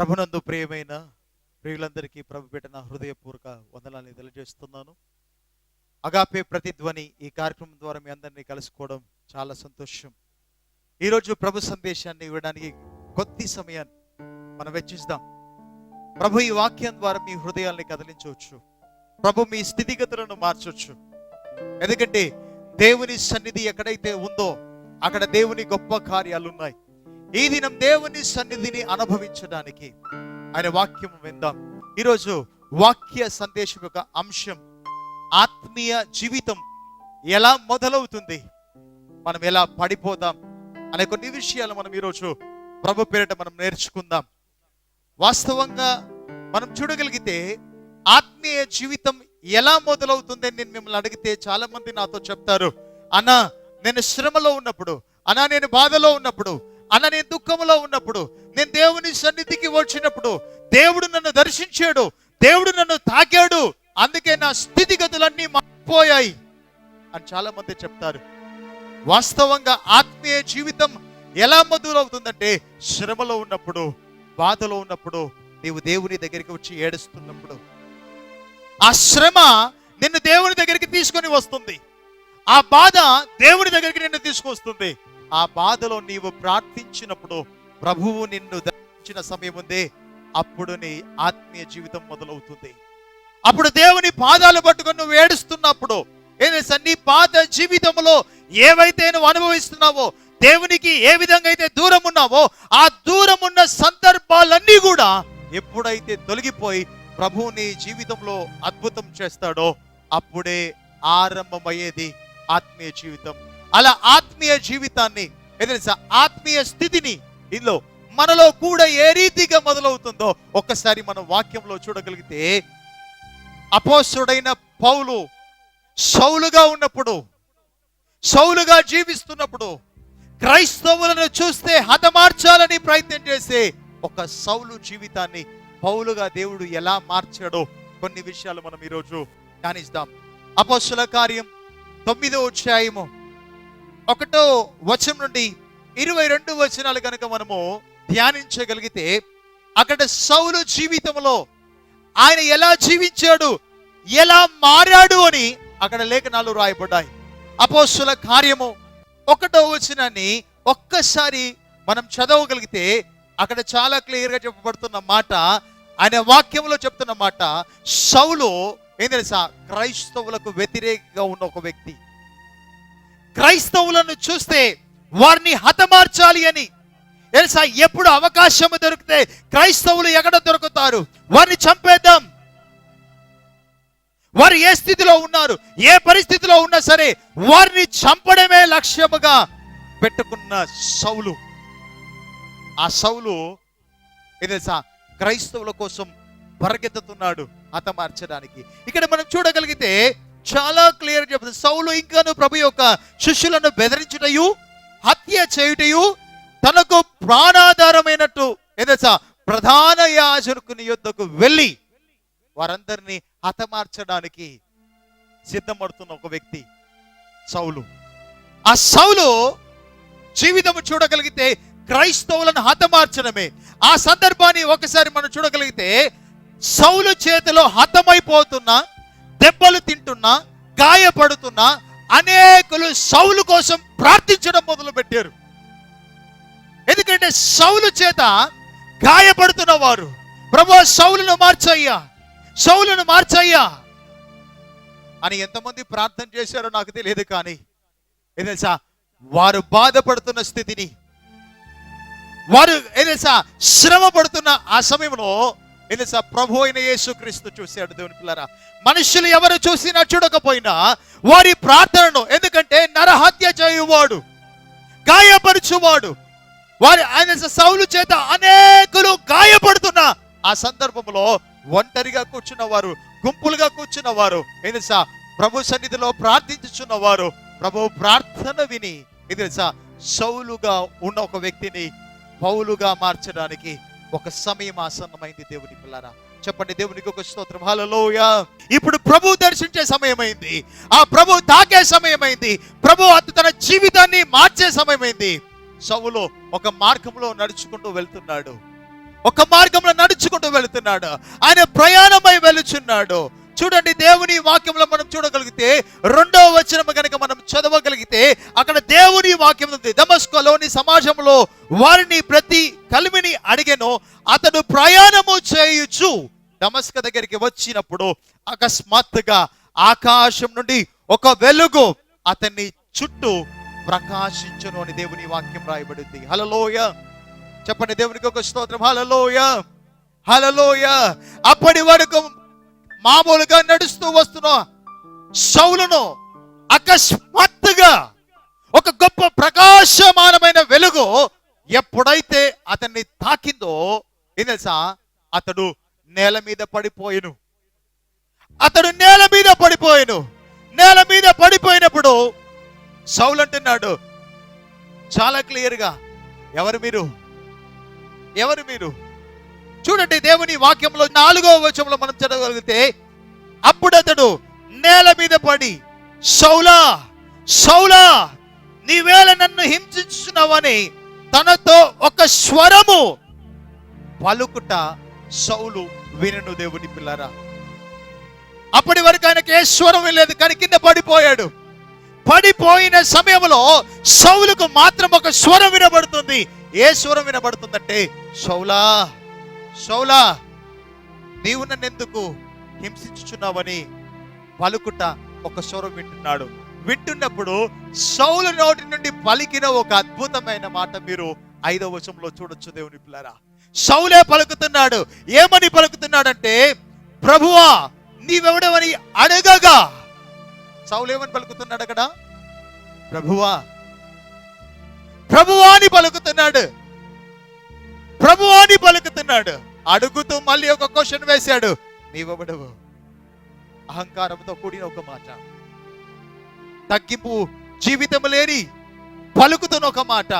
ప్రభునందు ప్రియమైన ప్రియులందరికీ ప్రభు పెట్టిన హృదయపూర్వక వందనాన్ని తెలియజేస్తున్నాను. అగాపే ప్రతిధ్వని ఈ కార్యక్రమం ద్వారా మీ అందరినీ కలుసుకోవడం చాలా సంతోషం. ఈరోజు ప్రభు సందేశాన్ని ఇవ్వడానికి కొద్ది సమయాన్ని మనం వెచ్చిస్తాం. ప్రభు ఈ వాక్యం ద్వారా మీ హృదయాల్ని కదిలించవచ్చు. ప్రభు మీ స్థితిగతులను మార్చవచ్చు. ఎందుకంటే దేవుని సన్నిధి ఎక్కడైతే ఉందో అక్కడ దేవుని గొప్ప కార్యాలు ఉన్నాయి. ఈ దినం దేవుని సన్నిధిని అనుభవించడానికి ఆయన వాక్యం విందాం. ఈరోజు వాక్య సందేశం యొక్క అంశం ఆత్మీయ జీవితం ఎలా మొదలవుతుంది? మనం ఎలా పడిపోదాం? అనే కొన్ని విషయాలు మనం ఈరోజు ప్రభు పేరిట మనం నేర్చుకుందాం. వాస్తవంగా మనం చూడగలిగితే ఆత్మీయ జీవితం ఎలా మొదలవుతుందని నేను మిమ్మల్ని అడిగితే చాలా మంది నాతో చెప్తారు. అన్నా నేను శ్రమలో ఉన్నప్పుడు అన్నా నేను బాధలో ఉన్నప్పుడు అన్న నేను దుఃఖంలో ఉన్నప్పుడు నేను దేవుని సన్నిధికి వచ్చినప్పుడు దేవుడు నన్ను దర్శించాడు దేవుడు నన్ను తాకాడు అందుకే నా స్థితిగతులన్నీ మారిపోయాయి అని చాలా మంది చెప్తారు. వాస్తవంగా ఆత్మీయ జీవితం ఎలా మధురవుతుందంటే శ్రమలో ఉన్నప్పుడు బాధలో ఉన్నప్పుడు నీవు దేవుని దగ్గరికి వచ్చి ఏడుస్తున్నప్పుడు. ఆ శ్రమ నిన్ను దేవుని దగ్గరికి తీసుకొని వస్తుంది. ఆ బాధ దేవుని దగ్గరికి నిన్ను తీసుకొస్తుంది. ఆ బాధలో నీవు ప్రార్థించినప్పుడు ప్రభువు నిన్ను దర్శించిన సమయం ఉందే. అప్పుడు నీ ఆత్మీయ జీవితం మొదలవుతుంది. అప్పుడు దేవుని పాదాలు పట్టుకొని నువ్వు ఏడుస్తున్నప్పుడు ఏదైనా నీ పాత జీవితంలో ఏవైతే నువ్వు అనుభవిస్తున్నావో దేవునికి ఏ విధంగా అయితే దూరం ఉన్నావో ఆ దూరం ఉన్న సందర్భాలన్నీ కూడా ఎప్పుడైతే తొలగిపోయి ప్రభువు నీ జీవితంలో అద్భుతం చేస్తాడో అప్పుడే ఆరంభమయ్యేది ఆత్మీయ జీవితం. అలా ఆత్మీయ జీవితాన్ని ఏదైనా ఆత్మీయ స్థితిని ఇందులో మనలో కూడా ఏ రీతిగా మొదలవుతుందో ఒక్కసారి మనం వాక్యంలో చూడగలిగితే అపోసుడైన పౌలు సౌలుగా ఉన్నప్పుడు సౌలుగా జీవిస్తున్నప్పుడు క్రైస్తవులను చూస్తే హతమార్చాలని ప్రయత్నం చేసే ఒక సౌలు జీవితాన్ని పౌలుగా దేవుడు ఎలా మార్చాడో కొన్ని విషయాలు మనం ఈరోజు ధ్యానిస్తాం. అపోస్తుల కార్యం తొమ్మిదో అధ్యాయము ఒకటో వచనం నుండి ఇరవై రెండు వచనాలు కనుక మనము ధ్యానించగలిగితే అక్కడ సౌలు జీవితంలో ఆయన ఎలా జీవించాడు ఎలా మారాడు అని అక్కడ లేఖనాలు రాయబడ్డాయి. అపోస్తుల కార్యము ఒకటో వచనాన్ని ఒక్కసారి మనం చదవగలిగితే అక్కడ చాలా క్లియర్గా చెప్పబడుతున్న మాట ఆయన వాక్యంలో చెప్తున్న మాట సౌలు ఏం తెలుసా? క్రైస్తవులకు వ్యతిరేకంగా ఉన్న ఒక వ్యక్తి. క్రైస్తవులను చూస్తే వారిని హతమార్చాలి అని. తెలుసా ఎప్పుడు అవకాశం దొరికితే క్రైస్తవులు ఎక్కడ దొరుకుతారు? వారిని చంపేద్దాం. వారు ఏ స్థితిలో ఉన్నారు? ఏ పరిస్థితిలో ఉన్నా సరే వారిని చంపడమే లక్ష్యముగా పెట్టుకున్న సౌలు. ఆ సౌలు తెలుసా క్రైస్తవుల కోసం పరిగెత్తుతున్నాడు హతమార్చడానికి. ఇక్కడ మనం చూడగలిగితే చాలా క్లియర్ చెప్తుంది. సౌలు ఇంకాను ప్రభు యొక్క శిష్యులను బెదిరించుటయు హత్య చేయుటయు తనకు ప్రాణాధారమైనట్టు ఏదైనా ప్రధాన యాజకుని యుద్ధకు వెళ్ళి వారందరినీ హతమార్చడానికి సిద్ధపడుతున్న ఒక వ్యక్తి సౌలు. ఆ సౌలు జీవితం చూడగలిగితే క్రైస్తవులను హతమార్చడమే. ఆ సందర్భాన్ని ఒకసారి మనం చూడగలిగితే సౌలు చేతిలో హతమైపోతున్నా దెబ్బలు తింటున్నా గాయపడుతున్నా అనేకులు సౌలు కోసం ప్రార్థించడం మొదలు పెట్టారు ఎందుకంటే సౌలు చేత గాయపడుతున్న వారు ప్రభు సౌలును మార్చయ్యా సౌలును మార్చయ్యా అని ఎంతమంది ప్రార్థన చేశారో నాకు తెలియదు కానీ ఏం తెలుసా? వారు బాధపడుతున్న స్థితిని వారు ఏం తెలుసా? శ్రమ పడుతున్న ఆ సమయంలో ఏం ప్రభు అయిన యేసుక్రీస్తు చూశాడు దేవుని పిల్లరా. మనుషులు ఎవరు చూసినా చూడకపోయినా వారి ప్రార్థనను ఎందుకంటే నరహత్య చేయువాడు గాయపరచువాడు. వారి ఆయన సౌలు చేత అనేకులు గాయపడుతున్న ఆ సందర్భంలో ఒంటరిగా కూర్చున్న వారు గుంపులుగా కూర్చున్న వారు తెలుసా ప్రభు సన్నిధిలో ప్రార్థించుచున్న వారు ప్రభు ప్రార్థన విని ఏం తెలుసా సౌలుగా ఉన్న ఒక వ్యక్తిని పౌలుగా మార్చడానికి ఒక సమయం ఆసన్నమైంది దేవుని పిల్లరా. చెప్పండి దేవునికి ఒక స్తోత్రం. హల్లెలూయా. ఇప్పుడు ప్రభు దర్శించే సమయమైంది. ఆ ప్రభు తాకే సమయమైంది. ప్రభు అతను తన జీవితాన్ని మార్చే సమయమైంది. సౌలు ఒక మార్గంలో నడుచుకుంటూ వెళ్తున్నాడు. ఒక మార్గంలో నడుచుకుంటూ వెళుతున్నాడు. ఆయన ప్రయాణమై వెళుచున్నాడు. చూడండి దేవుని వాక్యంలో మనం చూడగలిగితే రెండవ వచనం కనుక మనం చదవగలిగితే అక్కడ దేవుని వాక్యం ఉంది. దమస్కోలోని సమాజంలో వారిని ప్రతి కలిమిని అడిగెను అతడు ప్రయాణము చేయుచు దమస్క దగ్గరికి వచ్చినప్పుడు అకస్మాత్తుగా ఆకాశం నుండి ఒక వెలుగు అతన్ని చుట్టూ ప్రకాశించును అని దేవుని వాక్యం రాయబడింది. హలలోయ చెప్పండి దేవునికి ఒక స్తోత్రం. హలలోయ హలలోయ అప్పటి వరకు మామూలుగా నడుస్తూ వస్తున్న సౌలను అకస్మాత్తుగా ఒక గొప్ప ప్రకాశమానమైన వెలుగు ఎప్పుడైతే అతన్ని తాకిందో ఏం తెలుసా? అతడు నేల మీద పడిపోయిను. అతడు నేల మీద పడిపోయిను. నేల మీద పడిపోయినప్పుడు సౌలు అంటున్నాడు చాలా క్లియర్గా ఎవరు మీరు? ఎవరు మీరు? చూడండి దేవుని వాక్యంలో నాలుగో వచనంలో మనం చదవగలిగితే అప్పుడు అతడు నేల మీద పడి సౌలా సౌలా నీవేళ నన్ను హింసించున్నావని తనతో ఒక స్వరము పలుకుట సౌలు వినను దేవుని పిల్లరా. అప్పటి వరకు ఆయనకి ఏ స్వరం లేదు కానీ కింద పడిపోయాడు. పడిపోయిన సమయంలో సౌలుకు మాత్రం ఒక స్వరం వినబడుతుంది. ఏ స్వరం వినబడుతుందంటే సౌలా షౌలా నీవు నన్నెందుకు హింసించుచున్నావని పలుకుట ఒక స్వరం వింటున్నాడు. వింటున్నప్పుడు సౌల నోటి నుండి పలికిన ఒక అద్భుతమైన మాట మీరు ఐదవ వచనంలో చూడొచ్చు దేవుని పిల్లరా. సౌలే పలుకుతున్నాడు. ఏమని పలుకుతున్నాడంటే ప్రభువా నీవెవడవని అడగగా. సౌలు ఏమని పలుకుతున్నాడు అక్కడ? ప్రభువా. ప్రభువా అని పలుకుతున్నాడు. ప్రభు అని పలుకుతున్నాడు. అడుగుతూ మళ్ళీ ఒక క్వశ్చన్ వేశాడు. నీవబడవు అహంకారంతో కూడిన ఒక మాట. తగ్గింపు జీవితం లేని పలుకుతున్న ఒక మాట.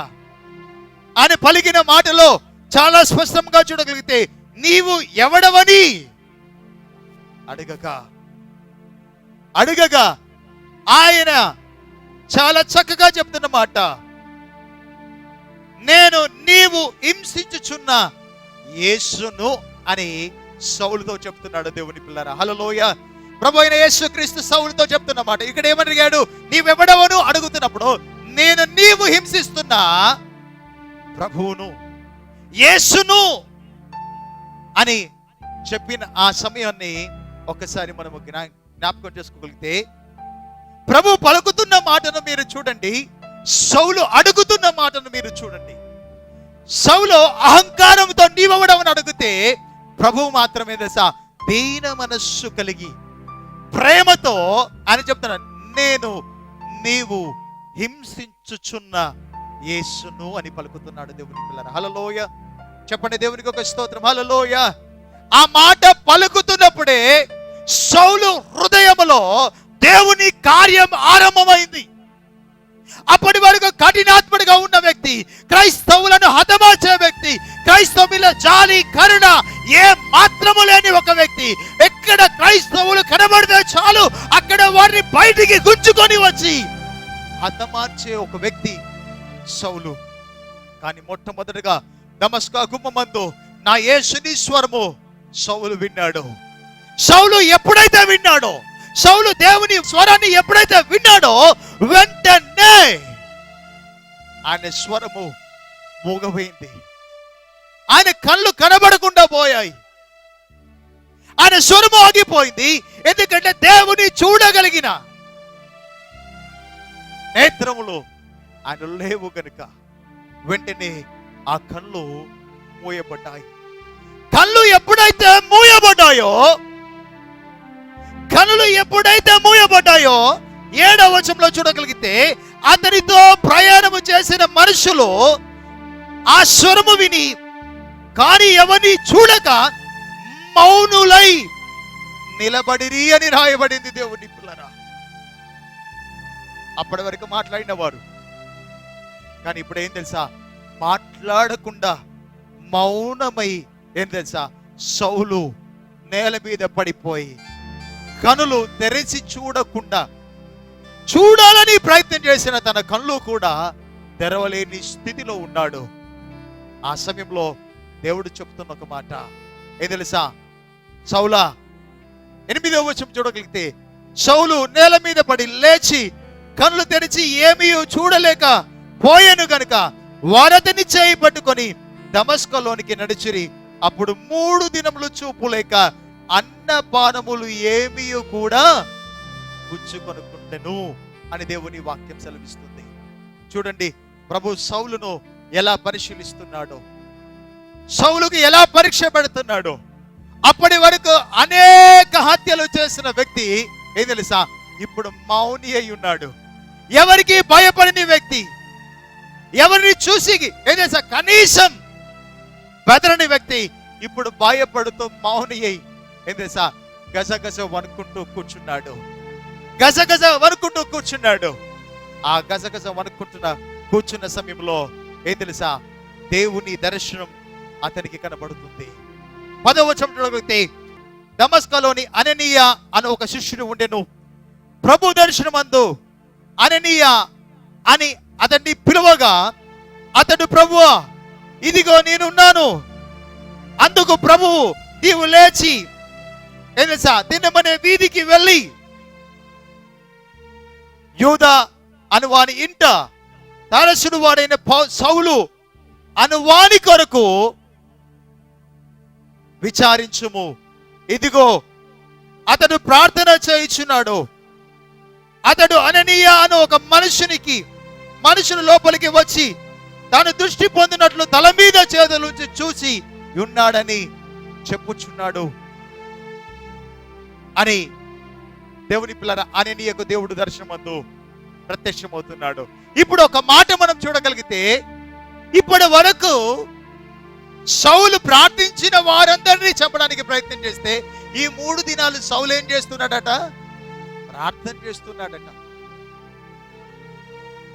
ఆయన పలికిన మాటలో చాలా స్పష్టంగా చూడగలిగితే నీవు ఎవడవని? అడగక. అడగగా ఆయన చాలా చక్కగా చెప్తున్న మాట. నేను నీవు హింసించుచున్న యేసును అని సౌలుతో చెప్తున్నాడు దేవుని పిల్లరా. హలలోయ ప్రభు అయిన యేసుక్రీస్తు సౌలుతో చెప్తున్నమాట ఇక్కడ ఏమడిగాడు? నీవెవడవను? అడుగుతున్నప్పుడు నేను నీవు హింసిస్తున్న ప్రభువును యేసును అని చెప్పిన ఆ సమయాన్ని ఒకసారి మనము జ్ఞా- జ్ఞాపకం చేసుకోగలిగితే ప్రభు పలుకుతున్న మాటను మీరు చూడండి. సౌలు అడుగుతున్న మాటను మీరు చూడండి. సౌలు అహంకారంతో నీవవడమని అడిగితే ప్రభు మాత్రమే దశ దీన మనస్సు కలిగి ప్రేమతో అని చెప్తున్నా నేను నీవు హింసించుచున్న యేసును అని పలుకుతున్నాడు దేవుని పిల్లలు హలలోయ చెప్పండి దేవునికి ఒక స్తోత్రం. హలలోయ ఆ మాట పలుకుతున్నప్పుడే సౌలు హృదయములో దేవుని కార్యం ఆరంభమైంది. అప్పటి వరకు కఠినాత్ముడిగా ఉన్న వ్యక్తి క్రైస్తవులను హతమార్చే వ్యక్తి క్రైస్తవుల జాలి కరుణ ఏ మాత్రము లేని ఒక వ్యక్తి ఎక్కడ క్రైస్తవులు కనబడితే చాలు అక్కడ వారిని బయటికి గుంజుకొని వచ్చి హతమార్చే ఒక వ్యక్తి సౌలు. కానీ మొట్టమొదటిగా నమస్కా గుమ్మమందు నా ఏ స్వరము సౌలు విన్నాడు. సౌలు ఎప్పుడైతే విన్నాడో సౌలు దేవుని స్వరాన్ని ఎప్పుడైతే విన్నాడో వెంటనే ఆయన స్వరము మూగపోయింది ఆయన కళ్ళు కనబడకుండా పోయాయి. ఆయన స్వరము ఆగిపోయింది. ఎందుకంటే దేవుని చూడగలిగిన నేత్రములు ఆయన లేవు గనుక వెంటనే ఆ కళ్ళు మూయబడ్డాయి. కళ్ళు ఎప్పుడైతే మూయబడ్డాయో కనులు ఎప్పుడైతే మూయబడ్డాయో ఏడవ వచనంలో చూడగలిగితే అతనితో ప్రయాణము చేసిన మనుషులు ఆ స్వరము విని కానీ ఎవరిని చూడక మౌనులై నిలబడిరి అని రాయబడింది దేవుని పిల్లరా. అప్పటి వరకు మాట్లాడిన వారు కానీ ఇప్పుడు ఏం తెలుసా? మాట్లాడకుండా మౌనమై ఏం తెలుసా? సౌలు నేల మీద పడిపోయి కనులు తెరిచి చూడకుండా చూడాలని ప్రయత్నం చేసిన తన కళ్ళు కూడా తెరవలేని స్థితిలో ఉన్నాడు. ఆ సమయంలో దేవుడు చెప్తున్న ఒక మాట. ఏ తెలుసా? సౌలా ఎనిమిదవ వచ్చం చూడగలిగితే సౌలు నేల మీద పడి లేచి కళ్ళు తెరిచి ఏమీ చూడలేక పోయాను గనుక వారతని చేయి పట్టుకొని దమస్కలోనికి నడిచిరి. అప్పుడు మూడు దినములు చూపు లేక అన్నపానములు ఏమీ కూడా పుచ్చుకొనుకుండెను అని దేవుని వాక్యం సెలవిస్తుంది. చూడండి ప్రభు సౌలును ఎలా పరిశీలిస్తున్నాడో. సౌలుకు ఎలా పరీక్ష పెడుతున్నాడో. అప్పటి వరకు అనేక హత్యలు చేసిన వ్యక్తి ఏం తెలుసా? ఇప్పుడు మౌని అయి ఉన్నాడు. ఎవరికి భయపడని వ్యక్తి. ఎవరిని చూసి ఏం తెలుసా? కనీసం బెదరని వ్యక్తి ఇప్పుడు భయపడుతూ మౌని అయి ఏం తెలుసా? గజగజ వణుకుంటూ కూర్చున్నాడు. గజగజ వణుకుంటూ కూర్చున్నాడు. ఆ గజగజ వణుకుంటున్న కూర్చున్న సమయంలో ఏం తెలుసా? దేవుని దర్శనం అతనికి కనబడుతుంది. పదవచనం చూడగలిగితే దమస్కలోని అననీయ అని ఒక శిష్యుడు ఉండెను. ప్రభు దర్శనమందు అననీయ అని అతన్ని పిలువగా అతడు ప్రభు ఇదిగో నేనున్నాను. అందుకు ప్రభువు నీవు లేచి తెలుసా దినమనే వీధికి వెళ్ళి యూద అనువాని ఇంట తరసుడు వాడైన సౌలు అను వాని కొరకు విచారించుము ఇదిగో అతడు ప్రార్థన చేయించున్నాడు అతడు అననీయ అను ఒక మనుషునికి మనుషుని లోపలికి వచ్చి తాను దృష్టి పొందినట్లు తల మీద చేతులుంచి చూసి ఉన్నాడని చెప్పుచున్నాడు అని దేవుని పిల్లర యొక్క దేవుడు దర్శనమందు ప్రత్యక్షమవుతున్నాడు. ఇప్పుడు ఒక మాట మనం చూడగలిగితే ఇప్పటి వరకు సౌలు ప్రార్థించిన వారందరినీ చెప్పడానికి ప్రయత్నం చేస్తే ఈ మూడు దినాలు సౌలు ఏం చేస్తున్నాడట? ప్రార్థన చేస్తున్నాడట.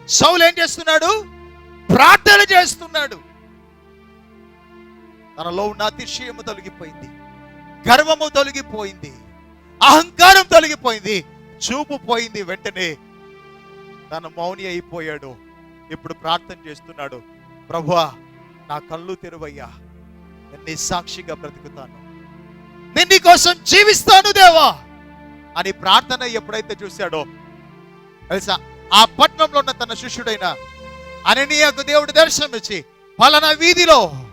సౌలు ఏం చేస్తున్నాడు? ప్రార్థన చేస్తున్నాడు. తనలో ఉన్న అతిశయము తొలగిపోయింది. గర్వము తొలగిపోయింది. అహంకారం తొలగిపోయింది. చూపు పోయింది వెంటనే. తన మౌని అయిపోయాడు. ఇప్పుడు ప్రార్థన చేస్తున్నాడు. ప్రభువా నా కళ్ళు తెరువయ్యా. నేను సాక్షిగా బ్రతుకుతాను. నేను నీ కోసం జీవిస్తాను దేవా. అని ప్రార్థన ఎప్పుడైతే చూశాడో తెలుసా? ఆ పట్టణంలో ఉన్న తన శిష్యుడైన అననీయకు దేవుడు దర్శనం ఇచ్చి పలానా వీధిలో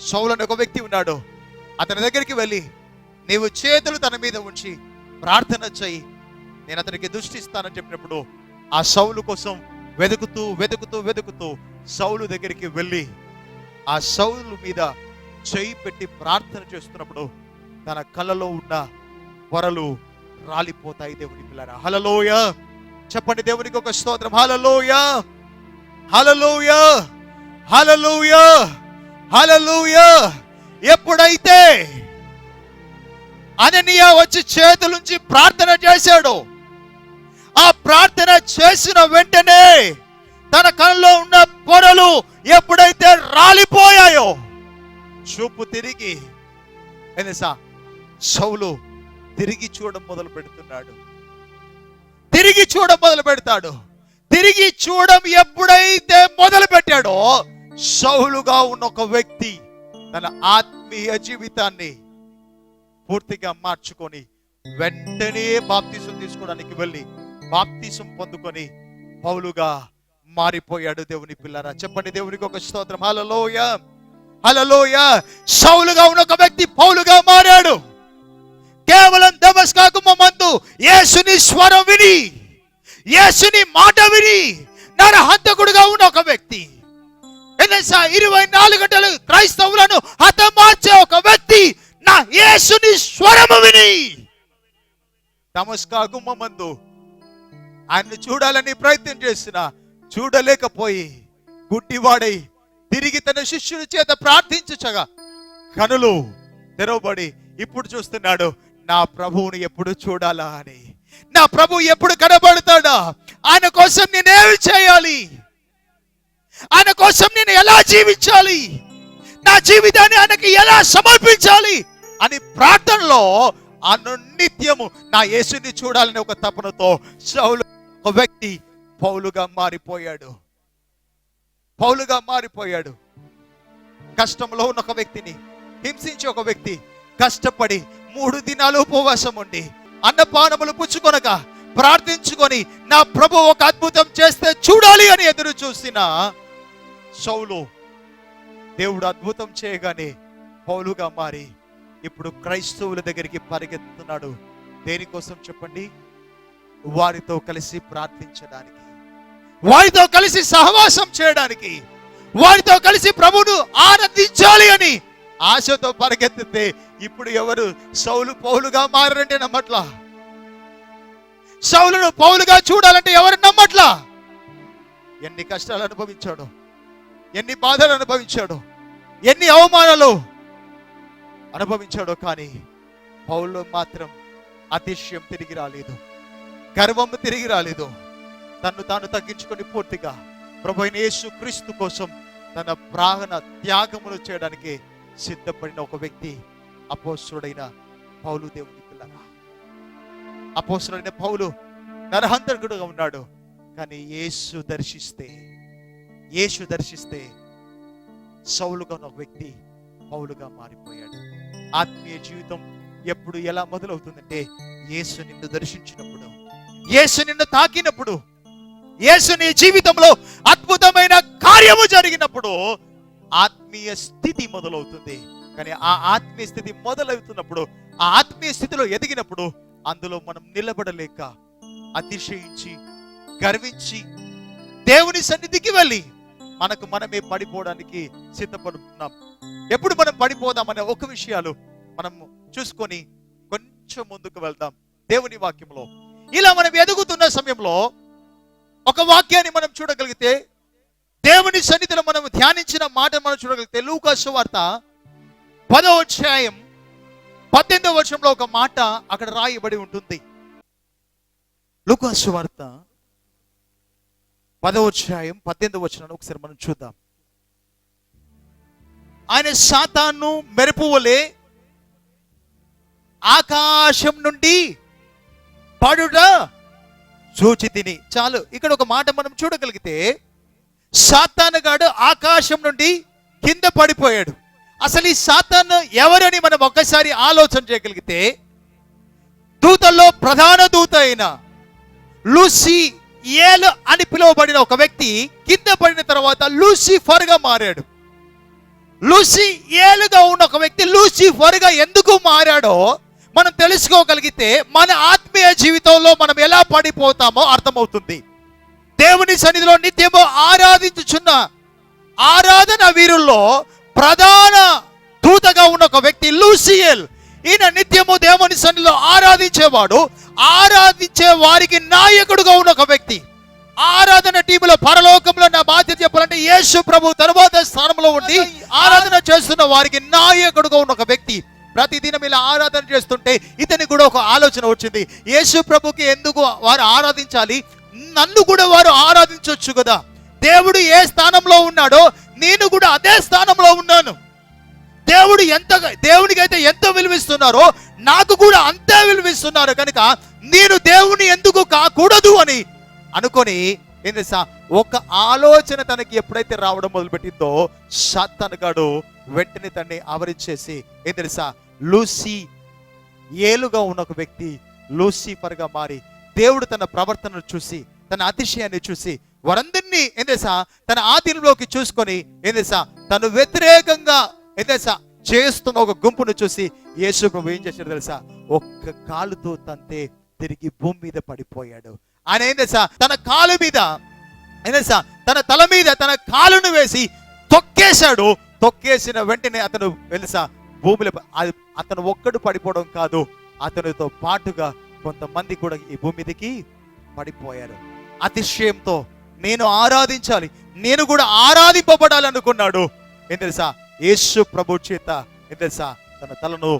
సౌలని ఒక వ్యక్తి ఉన్నాడు. అతని దగ్గరికి వెళ్ళి నీవు చేతులు తన మీద ఉంచి ప్రార్థన చెయ్యి నేను అతనికి దృష్టిస్తానని చెప్పినప్పుడు ఆ సౌలు కోసం వెతుకుతూ వెతుకుతూ వెతుకుతూ సౌలు దగ్గరికి వెళ్ళి ఆ సౌలు మీద చేయి పెట్టి ప్రార్థన చేస్తున్నప్పుడు తన కళ్ళలో ఉన్న పొరలు రాలిపోతాయి దేవుని పిల్లరా. హలలోయ చెప్పండి దేవునికి ఒక స్తోత్రం. హలలోయ హలలోయ హలలోయ హలలోయ ఎప్పుడైతే అననీయ వచ్చి చేతులుంచి ప్రార్థన చేశాడు. ఆ ప్రార్థన చేసిన వెంటనే తన కళ్ళలో ఉన్న పొరలు ఎప్పుడైతే రాలిపోయాయో చూపు తిరిగి ఎనసా సౌలు తిరిగి చూడడం మొదలు పెడుతున్నాడు. తిరిగి చూడడం మొదలు పెడతాడు. తిరిగి చూడడం ఎప్పుడైతే మొదలు పెట్టాడో సౌలుగా ఉన్న ఒక వ్యక్తి తన ఆత్మీయ జీవితాన్ని పూర్తిగా మార్చుకొని వెంటనే బాప్తిసం తీసుకోవడానికి వెళ్ళి బాప్తీసం పొందుకొని పౌలుగా మారిపోయాడు దేవుని పిల్లరా. చెప్పండి దేవునికి ఒక స్తోత్రం. హలలోయ హలలోయ సౌలుగా ఉన్న ఒక వ్యక్తి పౌలుగా మారాడు. కేవలం దమస్కాకు మందు యేసుని స్వరం విని యేసుని మాట విని నరహంతకుడుగా ఉన్న ఒక వ్యక్తి ఇరవై నాలుగు గంటలు క్రైస్తవులను హతమార్చే ఒక వ్యక్తి నా యేసుని స్వరము విని. దమస్కా గుమ్మందు ఆయన్ని చూడాలని ప్రయత్నం చేసిన చూడలేకపోయి గుడ్డివాడై తిరిగి తన శిష్యుని చేత ప్రార్థించగా కనులు తెరవబడి ఇప్పుడు చూస్తున్నాడు నా ప్రభువుని ఎప్పుడు చూడాలా అని. నా ప్రభు ఎప్పుడు కనబడతాడా? ఆయన కోసం నేనేమి చేయాలి? ఆయన కోసం నేను ఎలా జీవించాలి? నా జీవితాన్ని ఆయనకి ఎలా సమర్పించాలి? అని ప్రార్థనలో అనునిత్యము నా యేసుని చూడాలని ఒక తపనతో సౌలు ఒక వ్యక్తి పౌలుగా మారిపోయాడు. పౌలుగా మారిపోయాడు. కష్టంలో ఉన్న ఒక వ్యక్తిని హింసించే ఒక వ్యక్తి కష్టపడి మూడు దినాలు ఉపవాసం ఉండి అన్నపానములు పుచ్చుకొనగా ప్రార్థించుకొని నా ప్రభు ఒక అద్భుతం చేస్తే చూడాలి అని ఎదురు చూసిన సౌలు దేవుడు అద్భుతం చేయగానే పౌలుగా మారి ఇప్పుడు క్రైస్తవుల దగ్గరికి పరిగెత్తుతున్నాడు దేనికోసం చెప్పండి? వారితో కలిసి ప్రార్థించడానికి వారితో కలిసి సహవాసం చేయడానికి వారితో కలిసి ప్రభును ఆనందించాలి అని ఆశతో పరిగెత్తితే ఇప్పుడు ఎవరు సౌలు పౌలుగా మారంటే నమ్మట్లా? సౌలును పౌలుగా చూడాలంటే ఎవరు నమ్మట్లా? ఎన్ని కష్టాలు అనుభవించాడు ఎన్ని బాధలు అనుభవించాడు ఎన్ని అవమానాలు అనుభవించాడో కానీ పౌలు మాత్రం అతిశయం తిరిగి రాలేదు. గర్వం తిరిగి రాలేదు. తను తాను తగ్గించుకొని పూర్తిగా ప్రభు యేసు క్రీస్తు కోసం తన ప్రాణ త్యాగములు చేయడానికి సిద్ధపడిన ఒక వ్యక్తి అపోసుడైన పౌలు దేవుని పిల్లరా. అపోసుడైన పౌలు నరహంతకుడుగా ఉన్నాడు. కానీ యేసు దర్శిస్తే యేసు దర్శిస్తే సౌలుగా ఉన్న ఒక వ్యక్తి పౌలుగా మారిపోయాడు. ఆత్మీయ జీవితం ఎప్పుడు ఎలా మొదలవుతుందంటే యేసు నిన్ను దర్శించినప్పుడు యేసు నిన్ను తాకినప్పుడు యేసు నీ జీవితంలో అద్భుతమైన కార్యము జరిగినప్పుడు ఆత్మీయ స్థితి మొదలవుతుంది. కానీ ఆ ఆత్మీయ స్థితి మొదలవుతున్నప్పుడు ఆ ఆత్మీయ స్థితిలో ఎదిగినప్పుడు అందులో మనం నిలబడలేక అతిశయించి గర్వించి దేవుని సన్నిధికి వెళ్ళి మనకు మనమే పడిపోవడానికి సిద్ధపడుతున్నాం. ఎప్పుడు మనం పడిపోదామనే ఒక విషయాలు మనం చూసుకొని కొంచెం ముందుకు వెళ్దాం దేవుని వాక్యంలో. ఇలా మనం ఎదుగుతున్న సమయంలో ఒక వాక్యాన్ని మనం చూడగలిగితే దేవుని సన్నిధిలో మనం ధ్యానించిన మాట మనం చూడగలిగితే లూకాసు వార్త పదో అధ్యాయం పద్దెనిమిదవ వర్షంలో ఒక మాట అక్కడ రాయబడి ఉంటుంది. లూకాసు వార్త పదో పద్దెనిమిది వచ్చినాను ఒకసారి మనం చూద్దాం. ఆయన శాతాన్ను మెరుపువలే ఆకాశం నుండి పడుట చూచి తిని చాలు ఇక్కడ ఒక మాట మనం చూడగలిగితే సాతానగాడు ఆకాశం నుండి కింద పడిపోయాడు. అసలు ఈ సాతాను ఎవరని మనం ఒక్కసారి ఆలోచన చేయగలిగితే దూతల్లో ప్రధాన దూత అయిన లూసి ఏల్ అని పిలువబడిన ఒక వ్యక్తి కింద పడిన తర్వాత లూసిఫర్గా మారాడు. లూసి ఏలుగా ఉన్న ఒక వ్యక్తి లూసిఫర్గా ఎందుకు మారాడో మనం తెలుసుకోగలిగితే మన ఆత్మీయ జీవితంలో మనం ఎలా పడిపోతామో అర్థమవుతుంది. దేవుని సన్నిధిలో నిత్యము ఆరాధించుచున్న ఆరాధన వీరుల్లో ప్రధాన దూతగా ఉన్న ఒక వ్యక్తి లూసియల్. ఈయన నిత్యము దేవుని సన్నిధిలో ఆరాధించేవాడు. ఆరాధించే వారికి నాయకుడుగా ఉన్న ఒక వ్యక్తి. ఆరాధన టీములో పరలోకంలో నా బాధ్యత చెప్పాలంటే యేసు ప్రభు తరువాత స్థానంలో ఉండి ఆరాధన చేస్తున్న వారికి నాయకుడుగా ఉన్న ఒక వ్యక్తి. ప్రతిదినం ఇలా ఆరాధన చేస్తుంటే ఇతని కూడా ఒక ఆలోచన వచ్చింది. యేసు ప్రభుకి ఎందుకు వారు ఆరాధించాలి? నన్ను కూడా వారు ఆరాధించవచ్చు కదా. దేవుడు ఏ స్థానంలో ఉన్నాడో నేను కూడా అదే స్థానంలో ఉన్నాను. దేవుడు ఎంత దేవునికి అయితే ఎంత విలువిస్తున్నారో నాకు కూడా అంతే విలువిస్తున్నారు కనుక నేను దేవుని ఎందుకు కాకూడదు అని అనుకొని ఏం తెలుసా? ఒక ఆలోచన తనకి ఎప్పుడైతే రావడం మొదలుపెట్టిందో సాతానుగాడు వెంటనే తన్ని ఆవరించేసి ఏం తెలుసా? లూసీ ఏలుగా ఉన్న ఒక వ్యక్తి లూసిఫర్గా మారి దేవుడు తన ప్రవర్తనను చూసి తన అతిశయాన్ని చూసి వారందరినీ ఏం తెలుసా? తన ఆధీనంలోకి చూసుకొని ఏం తెలుసా? తను వ్యతిరేకంగా ఏం చేస్తున్న ఒక గుంపును చూసి యేసు ప్రభు ఏం చేశాడు తెలుసా? ఒక్క కాలుతో తంతే తిరిగి భూమి మీద పడిపోయాడు. ఆయన ఏం తెలుసా? తన కాలు మీద ఏం తెలుసా? తన తల మీద తన కాలును వేసి తొక్కేశాడు. తొక్కేసిన వెంటనే అతను తెలుసా? భూమిలో అది అతను ఒక్కడు పడిపోవడం కాదు. అతనితో పాటుగా కొంతమంది కూడా ఈ భూమి మీదకి పడిపోయారు. అతిశయంతో నేను ఆరాధించాలి. నేను కూడా ఆరాధింపబడాలనుకున్నాడు. ఏం తెలుసా? యేసు ప్రభు చేత ఏం తెలుసా తన తలను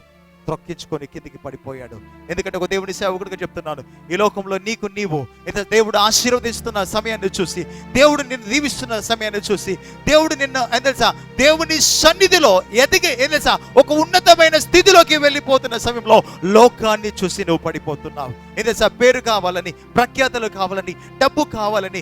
త్రొక్కించుకొని కిందికి పడిపోయాడు. ఎందుకంటే ఒక దేవుని సేవకుడిగా చెప్తున్నాను ఈ లోకంలో నీకు నీవు ఎంత దేవుడు ఆశీర్వదిస్తున్న సమయాన్ని చూసి దేవుడు నిన్ను దీవిస్తున్న సమయాన్ని చూసి దేవుడు నిన్ను ఏం తెలుసా దేవుని సన్నిధిలో ఎదిగి ఏం తెలుసా ఒక ఉన్నతమైన స్థితిలోకి వెళ్ళిపోతున్న సమయంలో లోకాన్ని చూసి నువ్వు పడిపోతున్నావు. ఏం తెలుసా పేరు కావాలని ప్రఖ్యాతలు కావాలని డబ్బు కావాలని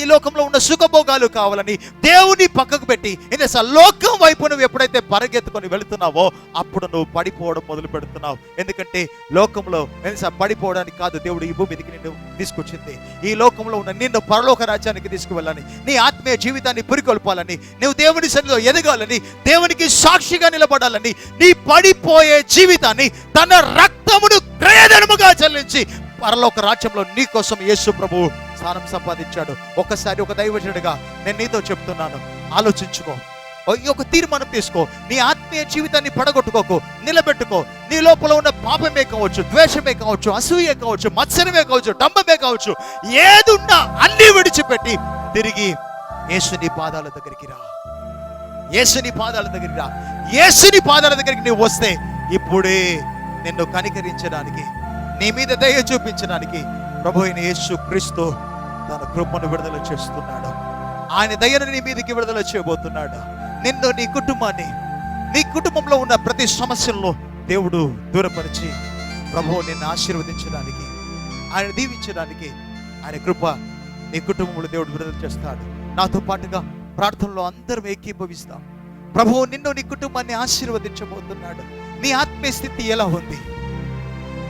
ఈ లోకంలో ఉన్న సుఖభోగాలు కావాలని దేవుని పక్కకు పెట్టి ఏం తెలుసా లోకం వైపు నువ్వు ఎప్పుడైతే పరిగెత్తుకొని వెళుతున్నావో అప్పుడు నువ్వు పడిపోవడం మొదలు పెడుతున్నావు. ఎందుకంటే లోకంలో పడిపోవడానికి కాదు దేవుడు ఈ భూమికి నిన్ను తీసుకొచ్చింది. ఈ లోకంలో ఉన్న నిన్ను పరలోక రాజ్యానికి తీసుకువెళ్ళాలని నీ ఆత్మీయ జీవితాన్ని పురికొల్పాలని నువ్వు దేవుని సన్నిధిలో ఎదగాలని దేవునికి సాక్షిగా నిలబడాలని నీ పడిపోయే జీవితాన్ని తన రక్తమును క్రయధనముగా చెల్లించి పరలోక రాజ్యంలో నీ కోసం యేసు ప్రభు స్థానం సంపాదించాడు. ఒక్కసారి ఒక దైవజనుడిగా నేను నీతో చెప్తున్నాను. ఆలోచించుకో. ఒక తీర్మానం తీసుకో. నీ ఆత్మీయ జీవితాన్ని పడగొట్టుకోకు. నిలబెట్టుకో. నీ లోపల ఉన్న పాపమే కావచ్చు ద్వేషమే కావచ్చు అసూయే కావచ్చు మత్సరమే కావచ్చు డంబమే కావచ్చు ఏదున్నా అన్ని విడిచిపెట్టి తిరిగి యేసుని పాదాల దగ్గరికి రా. యేసుని పాదాల దగ్గరికి రా. యేసుని పాదాల దగ్గరికి నువ్వు వస్తే ఇప్పుడే నిన్ను కనికరించడానికి నీ మీద దయ చూపించడానికి ప్రభు అయిన యేసు క్రీస్తు తన కృపను విడుదల చేస్తున్నాడు. ఆయన దయను నీ మీదకి విడుదల చేయబోతున్నాడు. నిన్ను నీ కుటుంబాన్ని నీ కుటుంబంలో ఉన్న ప్రతి సమస్యల్లో దేవుడు దూరపరిచి ప్రభు నిన్ను ఆశీర్వదించడానికి ఆయన దీవించడానికి ఆయన కృప నీ కుటుంబంలో దేవుడు విడుదల చేస్తాడు. నాతో పాటుగా ప్రార్థనలో అందరం ఏకీభవిస్తాం. ప్రభువు నిన్ను నీ కుటుంబాన్ని ఆశీర్వదించబోతున్నాడు. నీ ఆత్మీయ స్థితి ఎలా ఉంది?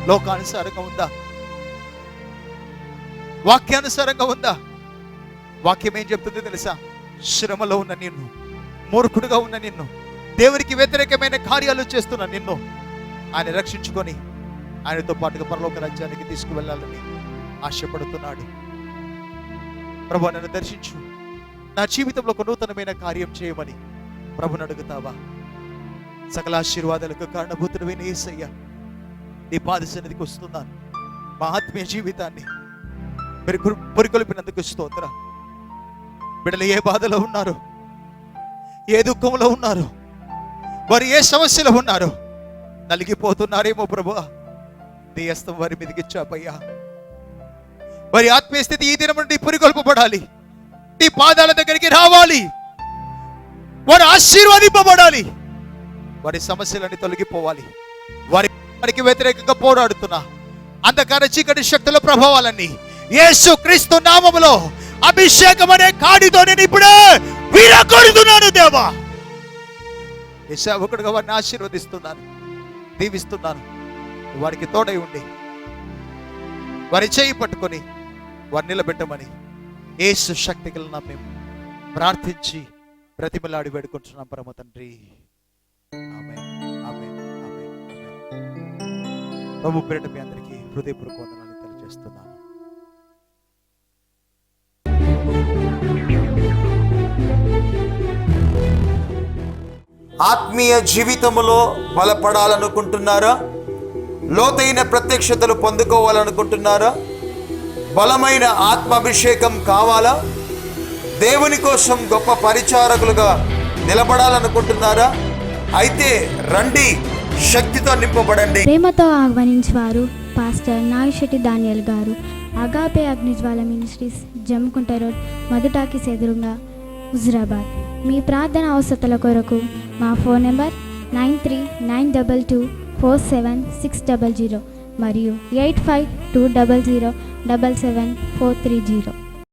లోకానుసారంగా ఉందా? వాక్యానుసారంగా ఉందా? వాక్యం ఏం చెప్తుందో తెలుసా? శ్రమలో ఉన్న నిన్ను మూర్ఖుడుగా ఉన్న నిన్ను. దేవునికి వ్యతిరేకమైన కార్యాలు చేస్తున్న నిన్ను. ఆయన రక్షించుకొని ఆయనతో పాటుగా పరలోక రాజ్యానికి తీసుకువెళ్ళాలని ఆశపడుతున్నాడు. ప్రభు నన్ను దర్శించు. నా జీవితంలో ఒక నూతనమైన కార్యం చేయమని ప్రభుని అడుగుతావా? సకల ఆశీర్వాదాలకు కారణభూతుడమైన ఏసయ్య నీ పాద సన్నిధికి వస్తున్నాను. మా ఆత్మీయ జీవితాన్ని మీరు గురు- పురికొల్పినందుకు స్తోత్ర. బిడ్డలు ఏ బాధలో ఉన్నారు ఏ దుఃఖంలో ఉన్నారు? వారు ఏ సమస్యలో ఉన్నారు? నలిగిపోతున్నారేమో ప్రభు నీ హస్తం వారి మీదకి ఇచ్చాపయ్యా వారి ఆత్మీయ స్థితి ఈ దినం నుండి పురికొల్పబడాలి. నీ పాదాల దగ్గరికి రావాలి. వారు ఆశీర్వాదింపబడాలి. వారి సమస్యలన్నీ తొలగిపోవాలి. వారి వారికి వ్యతిరేకంగా పోరాడుతున్న. అంధకార చీకటి శక్తుల ప్రభావాలన్నీ. యేసు క్రీస్తు నామములో అభిషేకం అనే కాడితో నేను ఇప్పుడే వీరకొడుతున్నాను దేవా. ఈ వారిని ఆశీర్వదిస్తున్నాను దీవిస్తున్నాను. వారికి తోడై ఉండి వారి చేయి పట్టుకొని వారు నిలబెట్టమని ఏసు శక్తి కలిగిన మేము ప్రార్థించి ప్రతిమలాడి వేడుకుంటున్నాం పరమ తండ్రి. ఆమేన్, ఆమేన్, ఆమేన్, ప్రభు పేరిట మీ అందరికీ హృదయపూర్వక వందనాలు తెలియజేస్తున్నాను. ఆత్మీయ జీవితములో బలపడాలనుకుంటున్నారా? లోతైన ప్రత్యక్షతలు పొందుకోవాలనుకుంటున్నారా? బలమైన ఆత్మాభిషేకం కావాలా? దేవుని కోసం గొప్ప పరిచారకులుగా నిలబడాలనుకుంటున్నారా? అయితే రండి శక్తితో నింపబడండి. ప్రేమతో ఆహ్వానించేవారు pastor Nagishetti Daniel garu Agape Agnijwala ministries Jamkunta road మధుటాకి ఎదురుగా హుజురాబాద్. మీ ప్రార్థన అవసరతల కొరకు మా phone number nine three nine double two four seven six double zero మరియు eight five two double zero double seven four three zero